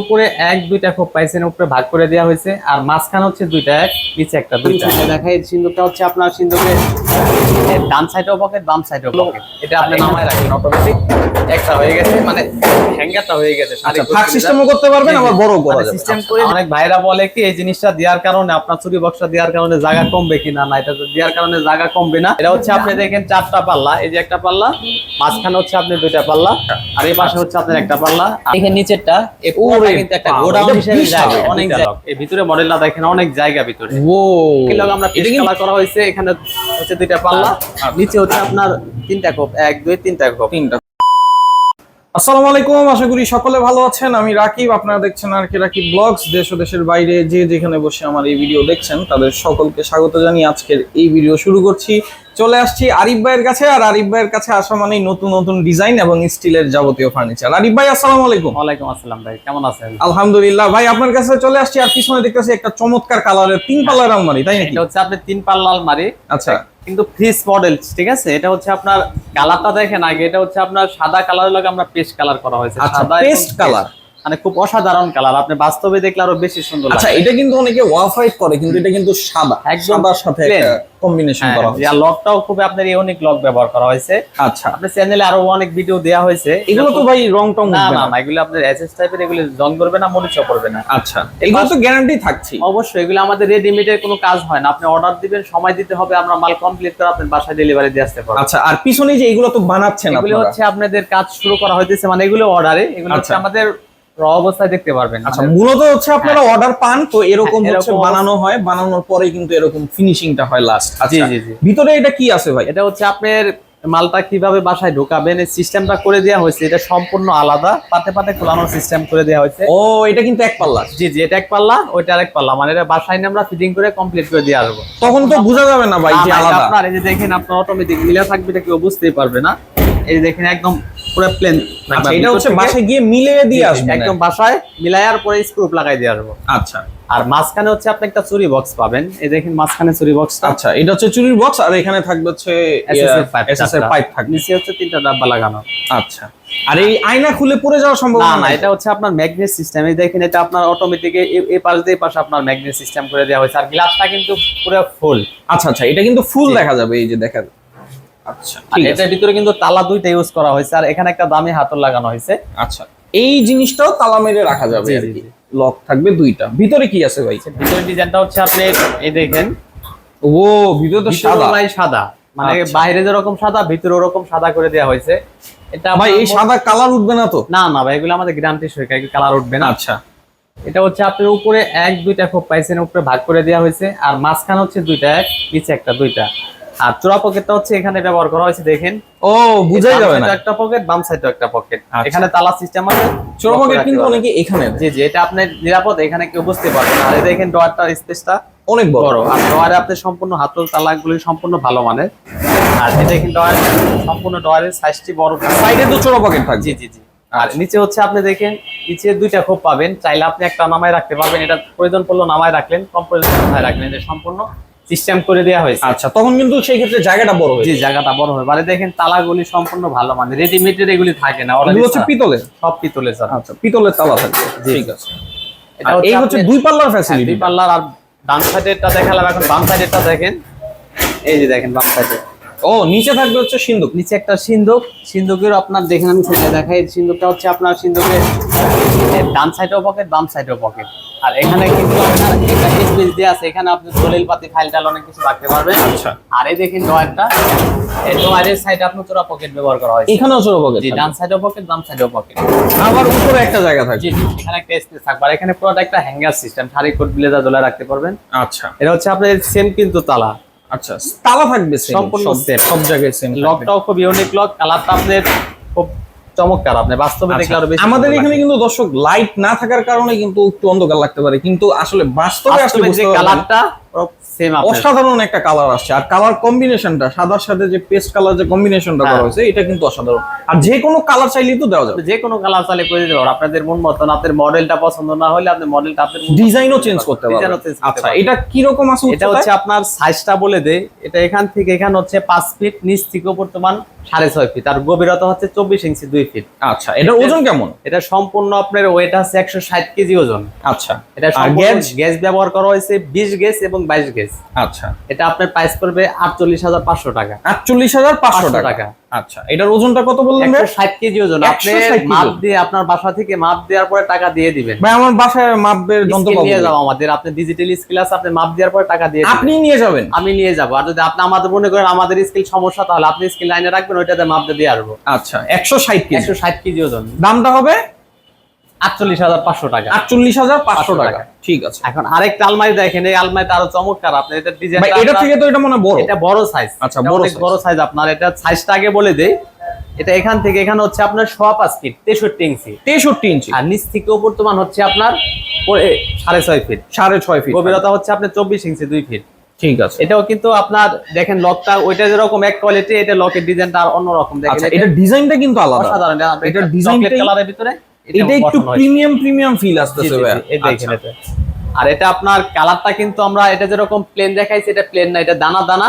উপরে এক দুইটা খোপ পাইছেন উপরে ভাগ করে দেওয়া হয়েছে আর মাঝখানে হচ্ছে দুইটা এক নিচে একটা দুইটা। দেখা এই সিন্দুকটা হচ্ছে আপনার সিন্দুকের ডান সাইডেও পকেট বাম সাইডেও পকেট এটা আপনি নামায় রাখেন অটোমেটিক একটা হয়ে গেছে মানে হ্যাঙ্গারটা হয়ে গেছে আচ্ছা সিস্টেমও করতে পারবেন আবার বড় করা যাবে। সিস্টেম করে অনেক ভাইরা বলে কি এই জিনিসটা দেওয়ার কারণে আপনার চুরি বক্সটা দেওয়ার কারণে জায়গা কমবে কিনা না এটা তো দেওয়ার কারণে জায়গা কমবে না। এটা হচ্ছে আপনি দেখেন চারটা পাল্লা এই যে একটা পাল্লা মাঝখানে হচ্ছে আপনি দুইটা পাল্লা আর এই পাশে হচ্ছে আপনার একটা পাল্লা। নিচেরটা এই পুরোটা কিন্তু একটা গোডাউন হিসেবে জায়গা অনেক জায়গা। এই ভিতরে মডেলটা দেখেন অনেক জায়গা ভিতরে। ও আমরা কালার করা হয়েছে এখানে হচ্ছে দুইটা পাল্লা নিচে হচ্ছে আপনার তিনটা কোপ এক দুই তিনটা কোপ তিনটা আসসালামু আলাইকুম, আশা করি সকলে ভালো আছেন। আমি রাকিব, আপনারা দেখছেন আর কি রাকিব ব্লগস। দেশ ও দেশের বাইরে যে যেখানে বসে আমার এই ভিডিও দেখছেন, তাদের সকলকে স্বাগত জানিয়ে আজকের এই ভিডিও শুরু করছি। চলে আসছি আরিফ ভাইয়ের কাছে আর আরিফ ভাইয়ের কাছে আসা মানে নতুন নতুন ডিজাইন এবং স্টিলের যাবতীয় ফার্নিচার। আরিফ ভাই আসসালামু আলাইকুম। ওয়ালাইকুম আসসালাম ভাই কেমন আছেন? আলহামদুলিল্লাহ। ভাই আপনার কাছে চলে আসছি আর পিছনে দেখতেছি একটা চমৎকার কালারের তিন পাল্লার আলমারি তাই নাকি? এটা হচ্ছে আপনি তিন পাল্লা আলমারি। আচ্ছা। কিন্তু ফ্রিজ মডেল ঠিক আছে? এটা হচ্ছে আপনার কালারটা দেখেন আগে এটা হচ্ছে আপনার সাদা কালারের লগে আমরা পেস্ট কালার করা হয়েছে। আচ্ছা, সাদা paste colour। মানে খুব অসাধারণ কালার আপনি বাস্তবে দেখলে আরও বেশি সুন্দর আচ্ছা এটা কিন্তু অনেকে ওয়াফ হোয়াইট করে কিন্তু এটা কিন্তু সাদা। সাদার সাথে। কম্বিনেশন হ্যাঁ, করা হয়েছে। আর লকটাও খুব আপনার ইউনিক লক ব্যবহার করা হয়েছে। আচ্ছা। আপনার চ্যানেলে আরও অনেক ভিডিও দেওয়া হয়েছে। এগুলো তো ভাই রং টং না না এগুলো আপনার এসএস টাইপের এগুলো জং করবে না করবে না। আচ্ছা এগুলো তো গ্যারান্টি থাকছে। অবশ্যই এগুলো আমাদের রেডিমেডের কোনো কাজ হয় না। আপনি অর্ডার দিবেন সময় দিতে হবে আমরা মাল কমপ্লিট করে আপনার বাসায় ডেলিভারি দিয়ে আসতে পারব। আচ্ছা আর পিছনে যে এগুলো তো বানাচ্ছেন এগুলো হচ্ছে আপনাদের কাজ শুরু করা হইতেছে মানে এগুলো অর্ডারে এগুলো হচ্ছে আচ্ছা। আমাদের র অবস্থায় দেখতে পারবেন। আচ্ছা মানে মূলত হচ্ছে আপনারা অর্ডার পান তো এরকম হ্যাঁ, হচ্ছে বানানো হয় বানানোর পরে কিন্তু এরকম ফিনিশিংটা হয় লাস্ট জি, জি, জি। ভিতরে এটা কি আছে ভাই? এটা হচ্ছে আপনার মালটা কীভাবে বাসায় ঢোকাবেন এই সিস্টেমটা করে দেওয়া হয়েছে। এটা সম্পূর্ণ আলাদা পাতে পাতে খোলানোর সিস্টেম করে দেওয়া হয়েছে। ও এটা কিন্তু এক পাল্লা। জি জি এটা এক পাল্লা ওইটা আরেক পাল্লা। মানে এটা বাসায় নিয়ে আমরা ফিটিং করে কমপ্লিট করে দিয়ে আসব। তখন তো বোঝা যাবে না ভাই যে আলাদা। আপনার এই যে দেখেন আপনার অটোমেটিক মিলা থাকবে এটা কেউ বুঝতেই পারবে না। এই দেখেন একদম পুরো প্লেন আচ্ছা এটা হচ্ছে বাসায় গিয়ে মিলে দিয়ে আসবেন একদম বাসায় মিলায়ার পরে স্ক্রু লাগাই দিয়ে আসব। আচ্ছা। আর মাঝখানে হচ্ছে আপনি একটা চুরি বক্স পাবেন। এই দেখেন মাঝখানে চুরি বক্সটা আচ্ছা এটা হচ্ছে চুরির বক্স আর এখানে থাকবে হচ্ছে এসএস এর পাইপ থাকবে। নিচে হচ্ছে তিনটা ডাব্বা লাগানো। আচ্ছা। আর এই আয়না খুলে পড়ে যাওয়ার না সম্ভাবনা না এটা হচ্ছে আপনার ম্যাগনেট সিস্টেম এই দেখেন এটা আপনার অটোমেটিক এই পাশ দিয়ে পাশে আপনার ম্যাগনেট সিস্টেম করে দেওয়া হয়েছে। আর গ্লাসটা কিন্তু পুরো ফুল আচ্ছা আচ্ছা এটা কিন্তু ফুল দেখা যাবে এই যে দেখা আচ্ছা এটার ভিতরে কিন্তু তালা দুইটা ইউজ করা হয়েছে আর এখানে একটা দামি হাতল লাগানো হয়েছে। আচ্ছা। এই জিনিসটাও তালা মেরে রাখা যাবে আর কি। লক থাকবে দুইটা। ভিতরে কি আছে ভাই? ভিতরের ডিজাইনটা হচ্ছে আপনি এই দেখেন। ও ভিতরে তো সাদা। সাদা। মানে আচ্ছা। বাইরে যেরকম সাদা ভিতরে ওরকম সাদা করে দেওয়া হয়েছে। এটা ভাই এই সাদা কালার উঠবে না তো? না না ভাই এগুলো আমাদের গ্যারান্টি সরকার কালার উঠবে না। আচ্ছা। এটা হচ্ছে আপনার উপরে এক দুইটা খোপ পাইছেন উপরে ভাগ করে দেওয়া হয়েছে। আর মাঝখানে হচ্ছে দুইটা এক নিচে একটা দুইটা। আর চোরা পকেটটা হচ্ছে এখানে ব্যবহার করা হয়েছে দেখেন। ও বুঝাই যাবে না। একটা পকেট বাম সাইডে একটা পকেট আচ্ছা। এখানে তালা সিস্টেম আছে চোরা পকেট কিন্তু। অনেকে এখানে জি জি এটা আপনার নিরাপদ এখানে কেউ বুঝতে পারবে না। আর এই দেখেন ডোয়ারটার স্পেসটা অনেক বড়। আর ডোয়ারে আপনি সম্পূর্ণ হাতল তালাগুলি সম্পূর্ণ ভালো মানের। আর এই দেখেন ডোয়ার সম্পূর্ণ ডোয়ারের সাইজটি বড়। সাইডে তো চোরা পকেট থাকবে। জি জি জি। আর নিচে হচ্ছে আপনি দেখেন নিচে দুইটা খোপ পাবেন। চাইলে আপনি একটা নামায় রাখতে পারবেন। এটা প্রয়োজন পড়ল নামায় রাখলেন কম প্রয়োজন রাখলেন। এটা সম্পূর্ণ সিস্টেম করে দেওয়া হয়েছে। আচ্ছা তখন কিন্তু সেই ক্ষেত্রে জায়গাটা বড় হয়ে জি জায়গাটা বড় হবে মানে দেখেন তালাগুলি সম্পূর্ণ ভালো মানে রেডিমেডের এগুলি থাকে না already হচ্ছে পিতলের? সব পিতলের স্যার আচ্ছা পিতলের তালা থাকবে। জি। ঠিক আছে। এই হচ্ছে দুই পাল্লার হ্যাঁ, ফ্যাসিলিটি দুই পাল্লার আর ডান সাইডেরটা দেখালাম। এখন বাম সাইডেরটা দেখেন। এই যে দেখেন বাম সাইডে ও নিচে থাকবে হচ্ছে সিন্ধুক। নিচে একটা সিন্ধুক। সিন্ধুকের আপনার দেখেন আমি সেটা দেখাই। সিন্ধুকটা হচ্ছে আপনার সিন্ধুকের ডান সাইডেও পকেট বাম সাইডেও পকেট আর এখানে কিন্তু আপনার একটা স্পেস দেওয়া আছে এখানে আপনি দলিল পাতি ফাইল টাইল অনেক কিছু রাখতে পারবেন। আচ্ছা। আর এই দেখেন ডয়ারটা এই ডয়ারের সাইডে আপনি তোরা পকেট ব্যবহার করা হয়েছে। এখানেও চোরা পকেট জি ডান সাইডেও পকেট বাম সাইডেও পকেট আবার উপরে একটা জায়গা থাকে জি এখানে একটা স্পেস থাকবে। আর এখানে পুরোটা একটা hanger system sari coat blazer দোলা রাখতে পারবেন। আচ্ছা। এটা হচ্ছে আপনার সেম কিন্তু তালা। আচ্ছা। তালা থাকবে সম্পূর্ণ সব- সব জায়গায় সেম লকটাও খুব ইউনিক লক কালারটা আপনার খুব চমৎকার আপনি বাস্তবে দেখলে আরও বেশি আচ্ছা, আমাদের এখানে কিন্তু দর্শক লাইট না থাকার কারণে কিন্তু একটু অন্ধকার লাগতে পারে কিন্তু আসলে বাস্তবে আসলে কালারটা সেম অসাধারণ একটা কালার আসছে। আর কালার কম্বিনেশনটা সাদার সাথে যে পেস্ট কালার যে কম্বিনেশনটা করা হ্যাঁ। হয়েছে এটা কিন্তু অসাধারণ। আর যে কোনো কালার চাইলেই তো দেওয়া যাবে। যে কোনো কালার চালে করে দিতে পারব আপনাদের মন মতন আপনার মডেলটা পছন্দ না হলে আপনি মডেলটা আপনার ডিজাইনও চেঞ্জ করতে পারবে Design ও আচ্ছা এটা কি রকম আছে এটা হচ্ছে আপনার সাইজটা বলে দেয় এটা এখান থেকে এখান হচ্ছে পাঁচ ফিট নিচ থেকে বর্তমান সাড়ে ছয় ফিট আর গভীরতা হচ্ছে চব্বিশ ইঞ্চি দুই ফিট আচ্ছা এটার ওজন কেমন? এটা সম্পূর্ণ আপনার ওয়েট আছে একশো ষাট কেজি ওজন। আচ্ছা। এটা গ্যাস গ্যাস ব্যবহার করা হয়েছে বিশ গ্যাস এবং বাইশ গ্যাস আচ্ছা। এটা আপনার প্রাইস পড়বে আটচল্লিশ হাজার পাঁচশো টাকা। আটচল্লিশ হাজার পাঁচশো টাকা। আচ্ছা এটার ওজনটা কত বললেন কেজি ওজন। আপনি মাপ দিয়ে আপনার বাসা থেকে মাপ দেওয়ার পরে টাকা দিয়ে দিবেন। ভাই আমার বাসায় মাপের যন্ত্র পাবো নিয়ে যাব আমাদের। আপনি ডিজিটাল স্কেল আছে আপনি মাপ দেওয়ার পরে টাকা দিয়ে আপনি নিয়ে যাবেন? আমি নিয়ে যাব। আর যদি আপনি আমাদের মনে করেন আমাদের স্কিল সমস্যা তাহলে আপনি স্কিল লাইনে রাখবেন ওইটাতে মাপ দিয়ে আসব। আচ্ছা একশো ষাট কেজি। একশো ষাট কেজি ওজন। দামটা হবে? আটচল্লিশ হাজার পাঁচশো টাকা। আটচল্লিশ হাজার পাঁচশো 500 টাকা। ঠিক আছে। এখন আরেকটা আলমারি দেখেন এই আলমারিটা আরও চমৎকার। এটা ডিজাইন এটা থেকে তো এটা মনে বড়। এটা বড় সাইজ আচ্ছা, বড় বড় সাইজ আপনার। এটা সাইজটা আগে বলে দেই। এটা এখান থেকে এখানে হচ্ছে আপনার সোয়া পাঁচ ফিট তেষট্টি ইঞ্চি। তেষট্টি ইঞ্চি। আর নিচ থেকে বর্তমান হচ্ছে আপনার সাড়ে ছয় ফিট সাড়ে ছয় ফিট গভীরতা হচ্ছে আপনার চব্বিশ ইঞ্চি দুই ফিট ঠিক আছে। এটাও কিন্তু আপনার দেখেন লকটা ওইটা যেরকম এক কোয়ালিটি এটা লকের ডিজাইনটা আর অন্যরকম। দেখেন আচ্ছা এটা এটা ডিজাইনটা কিন্তু আলাদা। অসাধারণ। এটার এটার ডিজাইন কালারের ভিতরে। এটা একটু প্রিমিয়াম প্রিমিয়াম ফিল আসতেছে এটা। আর এটা আপনার কালারটা কিন্তু আমরা এটা যেরকম প্লেন দেখাইছি এটা প্লেন না এটা দানা দানা।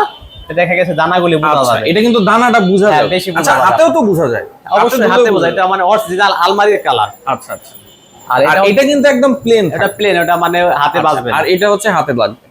দেখা গেছে দানাগুলি বোঝা আচ্ছা যাবে। এটা কিন্তু দানাটা বোঝা হ্যাঁ, যায় বেশি বোঝা আচ্ছা যায়। হাতেও তো বোঝা যায়। অবশ্যই হাতে বোঝা এটা মানে অরিজিনাল আলমারির কালার আচ্ছা আচ্ছা। আর এটা এটা কিন্তু একদম প্লেন এটা প্লেন ওটা মানে হাতে বাজবে আর এটা হচ্ছে হাতে লাগবে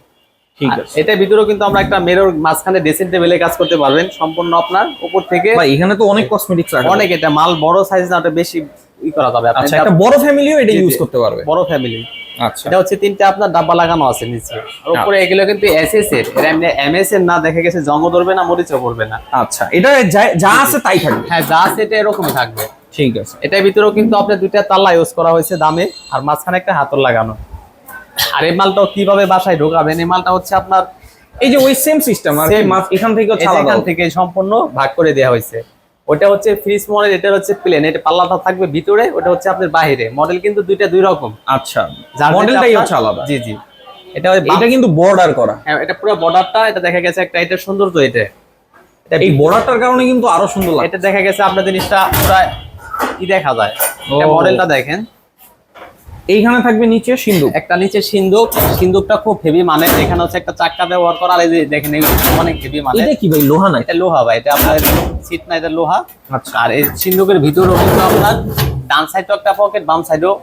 ঠিক আছে। এটার ভিতরেও কিন্তু আমরা একটা মেরর মাঝখানে ড্রেসিং টেবিলে কাজ করতে পারবেন। সম্পূর্ণ আপনার উপর থেকে ভাই এখানে তো অনেক কসমেটিক্স রাখা অনেক এটা মাল বড় সাইজ না ওটা বেশি ই করা যাবে। আপনি আচ্ছা একটা বড় ফ্যামিলিও এটা। ইউজ করতে পারবে। বড় ফ্যামিলি আচ্ছা। এটা হচ্ছে তিনটা আপনার ডাব্বা লাগানো আছে নিচে। আর উপরে এগুলো কিন্তু এসএস এর এর এমনি এমএস এর না দেখা গেছে জঙ্গ ধরবে না মরিচও পড়বে না। আচ্ছা এটা যা- আছে তাই থাকবে। হ্যাঁ যা আছে এটা এরকমই থাকবে। ঠিক আছে। এটার ভিতরেও কিন্তু আপনার দুইটা তালা ইউজ করা হয়েছে দামে আর মাঝখানে একটা হাতল লাগানো। আর এই মালটাও কীভাবে বাসায় ঢোকাবেন? এই মালটা হচ্ছে আপনার এই যে ওই সেম সিস্টেম আর এখান থেকে এখান থেকে সম্পূর্ণ ভাগ করে দেওয়া হয়েছে। ওটা হচ্ছে ফ্রিজ মডেল এটা হচ্ছে প্লেন এটা পাল্লাটা থাকবে ভিতরে ওটা হচ্ছে আপনার বাইরে মডেল কিন্তু দুইটা দুই রকম। আচ্ছা মডেলটাই হচ্ছে আলাদা। জি জি। এটা এটা কিন্তু বর্ডার করা। হ্যাঁ, এটা পুরো বর্ডারটা এটা দেখা গেছে একটা এটা সুন্দর এটা। এটা এই বর্ডারটার কারণে কিন্তু আরও সুন্দর লাগে এটা দেখা গেছে আপনার জিনিসটা পুরো ই দেখা যায়। এটা। মডেলটা দেখেন। এইখানে থাকবে নিচে সিন্ধুক একটা নিচে সিন্ধুক সিন্ধুকটা খুব হেভি মানে এখানে হচ্ছে একটা চাক্কা ব্যবহার করা। আর এই যে দেখেন অনেক হেভি মানে এটা কি ভাই লোহা নাই এটা লোহা ভাই এটা আপনার সিট না এটা লোহা। আচ্ছা। আর এই সিন্ধুকের ভিতরেও কিন্তু আপনার ডান সাইডেও একটা পকেট বাম সাইডেও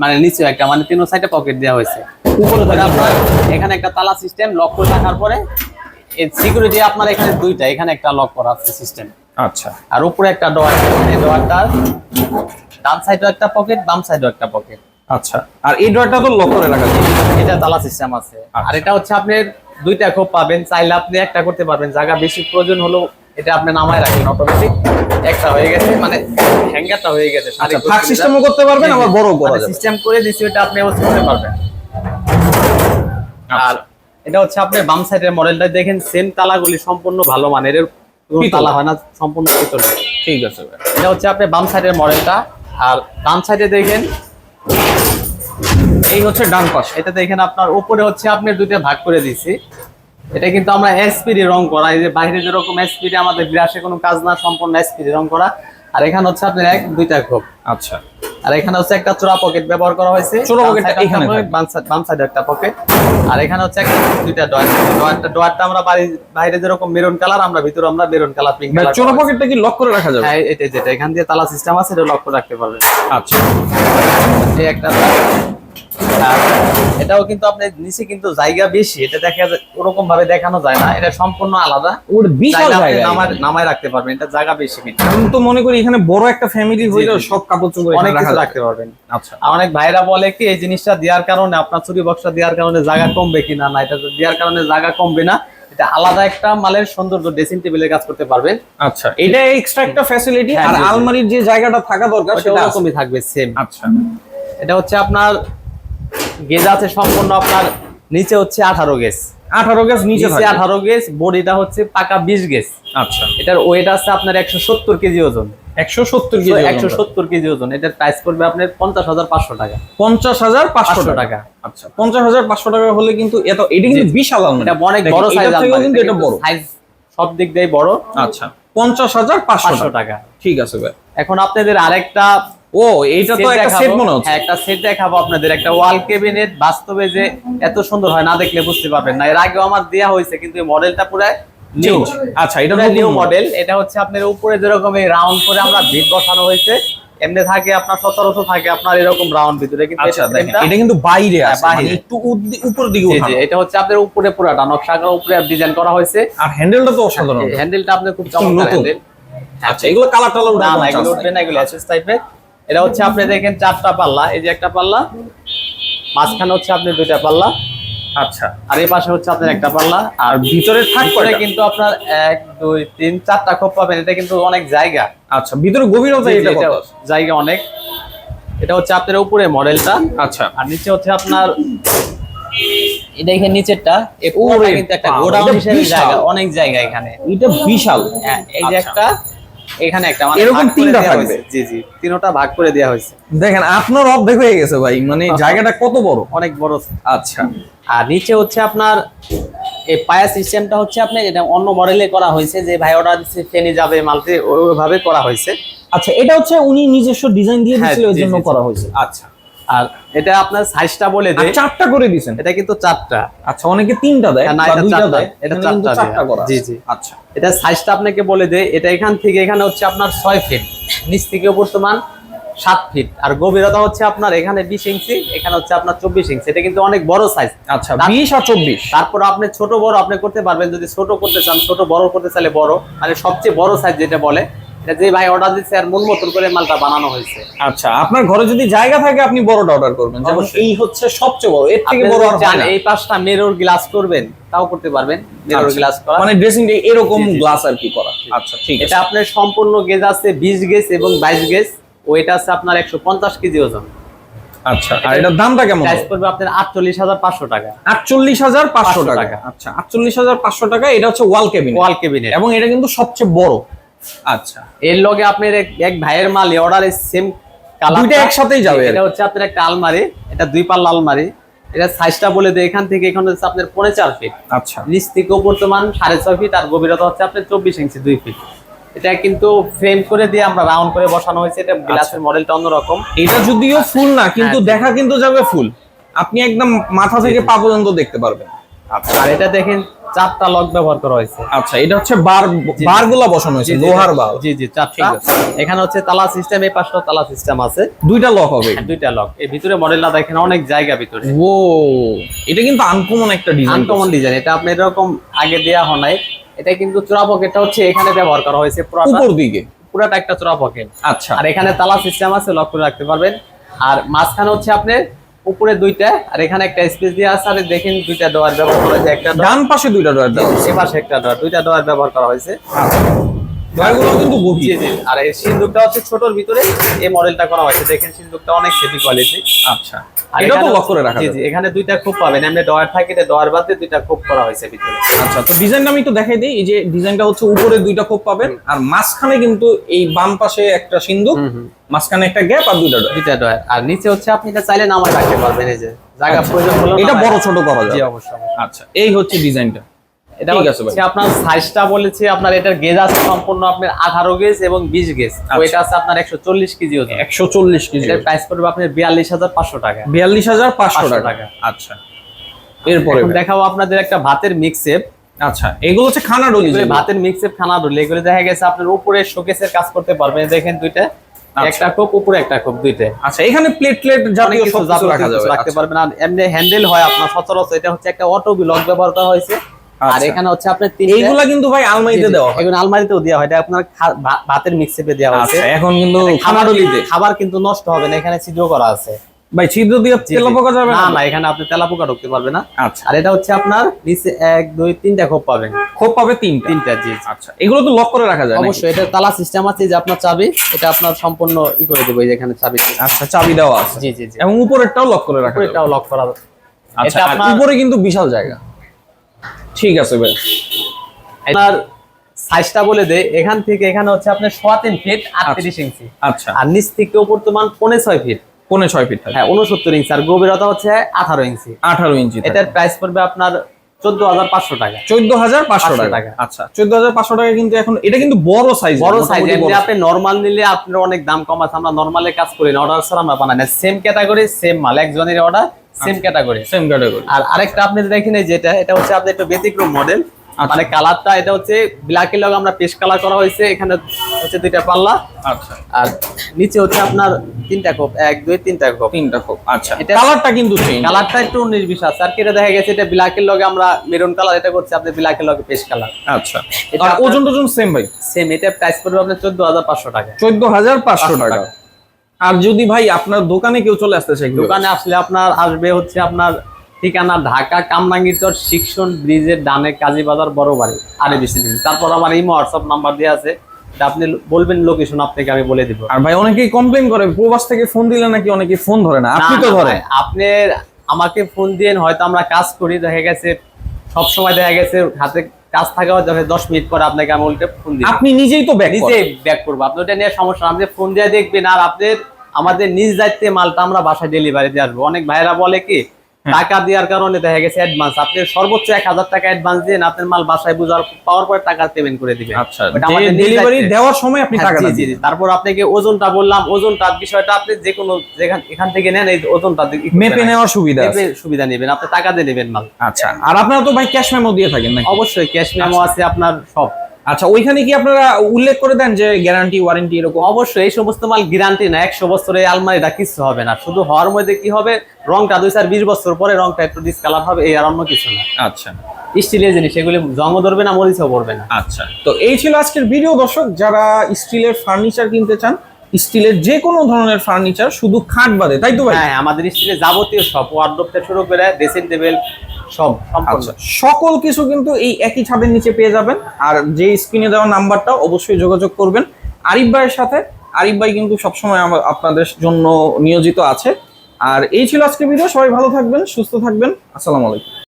মানে নিচেও একটা মানে তিনো সাইডে পকেট দেওয়া হয়েছে। উপরে ধরে আপনার এখানে একটা তালা সিস্টেম লক করে রাখার পরে এই সিকিউরিটি আপনার এখানে দুইটা এখানে একটা লক করা আছে সিস্টেম আচ্ছা। আর উপরে একটা ডোয়ার এই ডোয়ারটার ডান সাইডেও একটা পকেট বাম সাইডেও একটা পকেট আচ্ছা আর এই ড্রয়ারটা তো লক করে রাখা এটা তালা সিস্টেম আছে। আর এটা হচ্ছে আপনি দুইটা খোপ পাবেন চাইলে আপনি একটা করতে পারবেন। জায়গা বেশি প্রয়োজন হলো এটা আপনি নামায় রাখেন অটোমেটিক একটা হয়ে গেছে মানে হ্যাঙ্গারটা হয়ে গেছে। আচ্ছা থাক সিস্টেমও করতে পারবেন আবার বড় করা যাবে। সিস্টেম করে দিছি ওটা আপনি ইউজ করতে পারবেন। আর এটা হচ্ছে আপনি বাম সাইডের মডেলটা দেখেন সেম তালাগুলি সম্পূর্ণ ভালো মানের এর তালা হয় না সম্পূর্ণ ঠিক আছে এটা হচ্ছে আপনি বাম সাইডের মডেলটা আর ডান সাইডে দেখেন এই হচ্ছে ডান পাশ। এটাতে এখানে আপনার উপরে হচ্ছে আপনি দুইটা ভাগ করে দিয়েছি। এটা কিন্তু আমরা এসপিডি রং করা। এই যে বাইরে যেরকম এসপিডি আমাদের বিরাসে কোনো কাজ না, সম্পূর্ণ এসপিডি রং করা। আর এখানে হচ্ছে আপনার এক, দুইটা খোপ আচ্ছা। আর এখানে হচ্ছে একটা চোরা পকেট ব্যবহার করা হয়েছে। চোরা পকেট পকেটটা এখানে বাম সাইড বাম সাইডে একটা পকেট আর এখানে হচ্ছে একটা দুইটা ডয়ার ডয়ারটা ডয়ারটা আমরা বাইরে যেরকম মেরুন কালার আমরা ভিতরে আমরা মেরুন কালার পিঙ্ক কালার চোরা পকেটটা কি লক করে রাখা যাবে? হ্যাঁ এটা যেটা এখান দিয়ে তালা সিস্টেম আছে এটা লক করে রাখতে পারবেন। আচ্ছা। এই একটা এটাও কিন্তু আপনার নিচে কিন্তু জায়গা বেশি এটা দেখা যায় ওরকম ভাবে দেখানো যায় না এটা সম্পূর্ণ আলাদা। ওর বিশাল জায়গা নামায় নামায় রাখতে পারবেন এটা জায়গা বেশি কিন্তু। আমি তো মনে করি এখানে বড় একটা ফ্যামিলি হইলেও জি। সব কাপড় চোপড় অনেক কিছু রাখতে পারবেন। আচ্ছা। অনেক ভাইরা বলে কি এই জিনিসটা দেওয়ার কারণে আপনার চুরি বক্সটা দেওয়ার কারণে জায়গা কমবে কিনা না এটা দেওয়ার কারণে জায়গা কমবে না। এটা আলাদা একটা মালের সৌন্দর্য ড্রেসিং টেবিলের কাজ করতে পারবেন। আচ্ছা। এটা এক্সট্রা একটা ফ্যাসিলিটি আর। আলমারির যে জায়গাটা থাকা দরকার সেটা। ওরকমই থাকবে সেম আচ্ছা। এটা হচ্ছে আপনার গেজ আছে সম্পূর্ণ আপনার নিচে হচ্ছে আঠারো গেজ। আঠারো গেজ নিচে আঠারো গেজ বডিটা হচ্ছে পাকা বিশ গেজ। আচ্ছা। এটার ওয়েট আছে আপনার একশো সত্তর কেজি ওজন। একশো সত্তর কেজি একশো সত্তর কেজি ওজন। এটার প্রাইস পড়বে আপনার পঞ্চাশ হাজার পাঁচশো টাকা। পঞ্চাশ হাজার পাঁচশো টাকা। আচ্ছা। পঞ্চাশ হাজার পাঁচশো টাকা হলে কিন্তু এত এটা কিন্তু বিশাল আলমারি এটা অনেক বড় সাইজ কিন্তু এটা বড়। সাইজ সব দিক দিয়ে বড়। আচ্ছা। পঞ্চাশ হাজার পাঁচশো টাকা। ঠিক আছে ভাই। এখন আপনাদের আরেকটা ও এইটা তো একটা। সেট মনে হচ্ছে। হ্যাঁ, একটা সেট দেখাবো আপনাদের একটা ওয়াল কেবিনেট বাস্তবে যে এত সুন্দর হয় না দেখলে বুঝতে পারবেন না। এর আগেও আমার দেয়া হয়েছে কিন্তু এই মডেলটা পুরো নিউ আচ্ছা এটা এটা নিউ মডেল এটা হচ্ছে আপনার উপরে যেরকম এই রাউন্ড করে আমরা ভিট বসানো হয়েছে এমনি থাকে আপনার সচরাচর থাকে আপনার এরকম রাউন্ড ভিতরে কিন্তু আচ্ছা এটা- এটা- এটা কিন্তু বাইরে হ্যাঁ, আছে মানে একটু উপরের দিকে উঠানো। এটা হচ্ছে আপনার উপরে পুরাটা নকশা করা উপরে ডিজাইন করা হয়েছে। আর হ্যান্ডেলটা তো অসাধারণ। হ্যান্ডেলটা আপনার খুব চমৎকার হ্যান্ডেল আচ্ছা এগুলো কালার টালার না এগুলো উঠবে না এগুলো এসএস টাইপের এটা হচ্ছে আপনি দেখেন চারটা পাল্লা এই যে একটা পাল্লা মাঝখানে হচ্ছে আপনি দুইটা পাল্লা। আচ্ছা। আর এই পাশে হচ্ছে আপনার একটা পাল্লা। আর ভিতরে থাক ভিতরে কয়টা? কিন্তু আপনার এক দুই তিন চারটা খোপ পাবেন। এটা কিন্তু অনেক জায়গা। আচ্ছা ভিতরে গভীরতা এটা জায়গা অনেক। এটা হচ্ছে আপনার উপরে মডেলটা। আচ্ছা। আর নিচে হচ্ছে আপনার এটা এখানে নিচেরটা। এই কিন্তু একটা বাবা, গোডাউন হিসেবে জায়গা অনেক জায়গা এখানে। এটা বিশাল। হ্যাঁ এই যে আচ্ছা। একটা এখানে একটা মানে এরকম তিনটা থাকবে? জি জি তিনটা ভাগ করে দেওয়া হয়েছে। দেখেন আপনার অর্ধেক হয়ে গেছে ভাই মানে জায়গাটা কত বড়? অনেক বড়। আচ্ছা। আর নিচে হচ্ছে আপনার এই পায়া সিস্টেমটা হচ্ছে আপনার এটা অন্য মডেলে করা হয়েছে যে ভাই অর্ডার দিচ্ছে ফেনে যাবে মালতে ওইভাবে করা হয়েছে। আচ্ছা এটা হচ্ছে উনি নিজস্ব ডিজাইন দিয়ে হ্যাঁ, দিয়েছিল ওই জন্য জি, জি। করা হয়েছে। আচ্ছা। আর এটা আপনার সাইজটা বলে দেয় চারটা করে দিয়েছেন? এটা কিন্তু চারটা। আচ্ছা অনেকে তিনটা দেয় না, এটা দুইটা চারটা, দেয়। এটা চারটা চারটা করা জি, জি। আচ্ছা। এটা সাইজটা আপনাকে বলে দেয় এটা এখান থেকে এখানে হচ্ছে আপনার ছয় ফিট নিচ থেকে বর্তমান সাত ফিট আর গভীরতা হচ্ছে আপনার এখানে বিশ ইঞ্চি এখানে হচ্ছে আপনার চব্বিশ ইঞ্চি। এটা কিন্তু অনেক বড় সাইজ আচ্ছা বিশ আর চব্বিশ। তারপর আপনি ছোট বড় আপনি করতে পারবেন। যদি ছোট করতে চান ছোট বড় করতে চাইলে বড়। মানে সবচেয়ে বড় সাইজ যেটা বলে যে ভাই অর্ডার দিচ্ছে আর মন মতন করে মালটা বানানো হয়েছে। আচ্ছা আপনার ঘরে যদি জায়গা থাকে আপনি বড়টা অর্ডার করবেন যেমন এই হচ্ছে সবচেয়ে বড় এর থেকে বড় আর হয় এই পাশটা মিরর গ্লাস করবেন তাও করতে পারবেন মিরর আচ্ছা। গ্লাস করা। মানে ড্রেসিং এরকম জি, জি। গ্লাস আর কি করা। আচ্ছা ঠিক আছে। এটা আপনার সম্পূর্ণ গেজ আছে বিশ গেজ এবং বাইশ গেজ ওইটা আছে আপনার একশো পঞ্চাশ কেজি ওজন। আচ্ছা আর এটার দামটা কেমন প্রাইস পড়বে আপনার আটচল্লিশ হাজার পাঁচশো টাকা। আটচল্লিশ হাজার পাঁচশো টাকা। টাকা। আচ্ছা আটচল্লিশ হাজার পাঁচশো টাকা এটা হচ্ছে ওয়াল কেবিন ওয়াল কেবিনেট এবং এটা কিন্তু সবচেয়ে বড়। আচ্ছা। এর লগে আপনার এক- ভাইয়ের মাল অর্ডার সেম কালার দুইটা একসাথেই যাবে। এটা হচ্ছে আপনার একটা আলমারি এটা দুই পাল্লা আলমারি। এটা সাইজটা বলে দেয় এখান থেকে এখানে হচ্ছে আপনার পনেরো চার ফিট আচ্ছা। নিচ থেকে বর্তমান সাড়ে ছয় ফিট আর গভীরতা হচ্ছে আপনার চব্বিশ ইঞ্চি দুই ফিট এটা কিন্তু ফ্রেম করে দিয়ে আমরা রাউন্ড করে বসানো হয়েছে এটা গ্লাসের মডেলটা অন্যরকম। এটা যদিও ফুল না কিন্তু হ্যাঁ, দেখা কিন্তু যাবে ফুল আপনি একদম মাথা থেকে পা পর্যন্ত দেখতে পারবেন। আচ্ছা। আর এটা দেখেন চারটা লক ব্যবহার করা হয়েছে। আচ্ছা এটা হচ্ছে বার জি। বারগুলা বসানো হয়েছে লোহার বার। জি জি চারটা। এখানে হচ্ছে তালা সিস্টেম এই পাশটা তালা সিস্টেম আছে। দুইটা লক হবে। দুইটা লক এই ভিতরে মডেলটা দেখেন অনেক জায়গা ভিতরে। ও এটা কিন্তু আনকমন একটা ডিজাইন আনকমন ডিজাইন এটা আপনি এরকম আগে দেয়া হয় নাই। এটা কিন্তু চোরা পকেটটা হচ্ছে এখানে ব্যবহার করা হয়েছে পুরাটা। উপর দিকে? পুরাটা একটা চোরা পকেট আচ্ছা। আর এখানে তালা সিস্টেম আছে লক করে রাখতে পারবেন। আর মাঝখানে হচ্ছে আপনি উপরে দুইটা আর এখানে একটা স্পেস দিয়ে আছে আর দেখেন দুইটা ডোয়ার ব্যবহার করা হয়েছে একটা ডান পাশে দুইটা ডোয়ার দেওয়া। এ পাশে একটা ডোয়ার দুইটা ডোয়ার ব্যবহার করা হয়েছে ডয়ারগুলো কিন্তু গভীর। আর এই সিন্দুকটা হচ্ছে ছোটর ভিতরে এই মডেলটা করা হয়েছে। দেখেন সিন্দুকটা অনেক হেভি কোয়ালিটি আচ্ছা। এটা তো লক করে রাখা জি জি এখানে দুইটা পাবেন। এমনি ডয়ার থাকে এটা ডয়ার বাদে দুইটা খুব করা হয়েছে ভিতরে। আচ্ছা তো ডিজাইনটা আমি একটু দেখাই দিই। এই যে ডিজাইনটা হচ্ছে উপরে দুইটা খোপ পাবেন। আর মাঝখানে কিন্তু এই বাম পাশে একটা হুম মাঝখানে একটা গ্যাপ আর দুইটা ডয়ার। দুইটা ডয়ার। আর নিচে হচ্ছে আপনি এটা চাইলে নামায় রাখতে পারবেন। এই যে জায়গা প্রয়োজন হলো এটা বড় ছোট করা জি অবশ্যই। আচ্ছা এই হচ্ছে ডিজাইনটা। এটা। হচ্ছে আপনার সাইজটা বলেছি আপনার এটার গেজ আছে সম্পূর্ণ আপনার আঠারো গেজ এবং বিশ গেজ আচ্ছা। ওইটা আছে আপনার একশো চল্লিশ কেজি ওজন। একশো চল্লিশ কেজি এটার প্রাইস পড়বে আপনার বিয়াল্লিশ হাজার পাঁচশো টাকা। বিয়াল্লিশ হাজার পাঁচশো টাকা। টাকা। আচ্ছা। এরপরে দেখাবো আপনাদের একটা ভাতের মিক্সেপ আচ্ছা এগুলো হচ্ছে খানা ডলি ভাতের মিক্সেপ খানা রুল এগুলো দেখা গেছে আপনার উপরে শোকেসের কাজ করতে পারবেন। দেখেন দুইটা। একটা কোপ উপরে একটা কোপ দুইটা। আচ্ছা এখানে প্লেট জাতীয় সব কিছু রাখা যাবে। রাখতে আচ্ছা। পারবেন। আর এমনি হ্যান্ডেল হয় আপনার সচরাচর। এটা হচ্ছে একটা অটো লক ব্যবহার করা হয়েছে। আর আচ্ছা। এখানে হচ্ছে আপনার তিন এইগুলা কিন্তু ভাই আলমারিতে দেওয়া আলমারিতেও দেওয়া হয়। এটা আপনার ভাতের মিক্সেপে দেওয়া হয়েছে। আচ্ছা এখন কিন্তু খাবার কিন্তু নষ্ট হবে না। এখানে ছিদ্র করা আছে। ভাই ছিদ্র দিয়ে যাবে না? না এখানে আপনি ঢুকতে পারবে না। আচ্ছা। আর এটা হচ্ছে আপনার নিচে এক দুই তিনটা খোপ পাবেন। খোপ পাবে তিনটা। তিনটা জি। আচ্ছা এগুলো তো লক করে রাখা যায় অবশ্যই এটা তালা সিস্টেম আছে যে আপনার চাবি এটা আপনার সম্পূর্ণ ই করে দেবো এখানে চাবি। আচ্ছা চাবি দেওয়া আছে। জি জি জি। এবং উপরেরটাও লক করে রাখা এটাও লক করা আচ্ছা উপরে কিন্তু বিশাল জায়গা। ঠিক আছে ভাই। আপনার সাইজটা বলে দে। এখান থেকে এখানে হচ্ছে আপনার সোয়া তিন ফিট আটত্রিশ ইঞ্চি। আচ্ছা। আর নিচ থেকে উপর তোমার পৌনে ছয় ফিট পৌনে ছয় ফিট হ্যাঁ উনসত্তর ইঞ্চি। আর গভীরতা হচ্ছে আঠারো ইঞ্চি। আঠারো ইঞ্চি এটার প্রাইস পড়বে আপনার চোদ্দ হাজার পাঁচশো টাকা। চোদ্দ হাজার পাঁচশো টাকা। আচ্ছা চোদ্দ হাজার পাঁচশো টাকা কিন্তু এখন এটা কিন্তু বড় সাইজ বড় সাইজ আপনি নরমাল নিলে আপনার অনেক দাম কম আছে। আমরা নরমালে কাজ করি না। অর্ডার ছাড়া আমরা বানাই না। সেম ক্যাটাগরি সেম মাল। একজনের order same category same category আর আরেকটা আপনি দেখেন যেটা এটা হচ্ছে একটু ব্যতিক্রম মডেল আচ্ছা। মানে কালারটা এটা হচ্ছে ব্ল্যাক এর লগে আমরা পেস্ট কালার করা হয়েছে। এখানে হচ্ছে দুইটা পাল্লা। আচ্ছা। আর নিচে হচ্ছে আপনার তিনটা কোপ এক দুই তিনটা কোপ। তিনটা খুব আচ্ছা। এটা- কালারটা কিন্তু চেঞ্জ কালারটা একটু উনিশ বিশ আছে আর কেটে দেখা গেছে এটা ব্ল্যাক এর লগে আমরা মেরুন কালার এটা করছি আপনি ব্ল্যাক এর লগে পেস্ট কালার আচ্ছা। এটা আর ওজন টোজন সেম ভাই? সেম এটা প্রাইস পড়বে আপনার চোদ্দ হাজার পাঁচশো টাকা। চোদ্দ হাজার পাঁচশো 500 টাকা। টাকা। আর যদি ভাই আপনার দোকানে কেউ চলে আসতে চাই দোকানে আসলে আপনার আসবে হচ্ছে আপনার ঠিকানা ঢাকা কামরাঙ্গীরচর শিক্ষণ ব্রিজের ডানে কাজী বাজার বড় বাড়ি আরে বেশি দিন তারপর আমার ইমো হোয়াটসঅ্যাপ নাম্বার দিয়ে আছে আপনি বলবেন লোকেশন আপনাকে আমি বলে দিব। আর ভাই অনেকেই কমপ্লেন করে প্রবাস থেকে ফোন দিলে নাকি অনেকে ফোন ধরে না আপনি তো ভাই, আপনি আমাকে ফোন দিয়ে হয়তো আমরা কাজ করি দেখা গেছে সব সময় দেখা গেছে হাতে কাজ থাকা যাবে দশ মিনিট পরে আপনাকে আমি উল্টে ফোন দিই আপনি নিজেই তো ব্যাক নিজে ব্যাক করব। আপনি ওটা নিয়ে সমস্যা আপনি ফোন দিয়ে দেখবেন আর আপনার আমাদের নিজ দায়িত্বে মালটা আমরা বাসায় ডেলিভারি দিয়ে আসব। অনেক ভাইরা বলে কি। টাকা দেওয়ার কারণে দেখা গেছে অ্যাডভান্স আপনি সর্বোচ্চ এক হাজার টাকা অ্যাডভান্স দিয়ে আপনার মাল বাসায় বুঝার পাওয়ার পরে টাকা পেমেন্ট করে দিবেন। আচ্ছা ডেলিভারি দেওয়ার সময় আপনি টাকা টাকাটা জি, তারপর আপনাকে ওজনটা বললাম ওজনটা বিষয়টা আপনি যে কোনো এখান থেকে নেন এই ওজনটা দিয়ে মেপে নেওয়ার সুবিধা আছে। সুবিধা নেবেন। আপনি টাকা দিয়ে নেবেন মাল। আচ্ছা আর আপনারা তো ভাই ক্যাশ মেমো দিয়ে থাকেন নাকি? অবশ্যই ক্যাশ মেমো আছে আপনার সব। আচ্ছা ওইখানে কি আপনারা উল্লেখ করে দেন যে গ্যারান্টি ওয়ারেন্টি এরকম? অবশ্যই এই সমস্ত মাল গ্যারান্টি না। একশো বছরের আলমারিটা কিছু হবে না। শুধু হওয়ার মধ্যে কি হবে? রংটা দুই চার বিশ বছর পরে রংটা একটু ডিসকালার হবে এই আর অন্য কিছু না। আচ্ছা। স্টিলের জিনিস এগুলি জঙ্গ ধরবে না মরিচও পড়বে না। আচ্ছা তো এই ছিল আজকের ভিডিও দর্শক যারা স্টিলের ফার্নিচার কিনতে চান স্টিলের যে কোনো ধরনের ফার্নিচার শুধু খাট বাদে তাই তো ভাই? হ্যাঁ আমাদের স্টিলের যাবতীয় সব ওয়ার্ডরোব থেকে শুরু করে ড্রেসিং টেবিল সব আচ্ছা। সকল কিছু কিন্তু এই একই ছাদের নিচে পেয়ে যাবেন। আর যে স্ক্রিনে দেওয়া নাম্বারটা অবশ্যই যোগাযোগ করবেন। আরিফ ভাইয়ের সাথে আরিফ ভাই কিন্তু সবসময় আমার আপনাদের জন্য নিয়োজিত আছে। আর এই ছিল আজকে ভিডিও সবাই ভালো থাকবেন সুস্থ থাকবেন। আসসালামু আলাইকুম।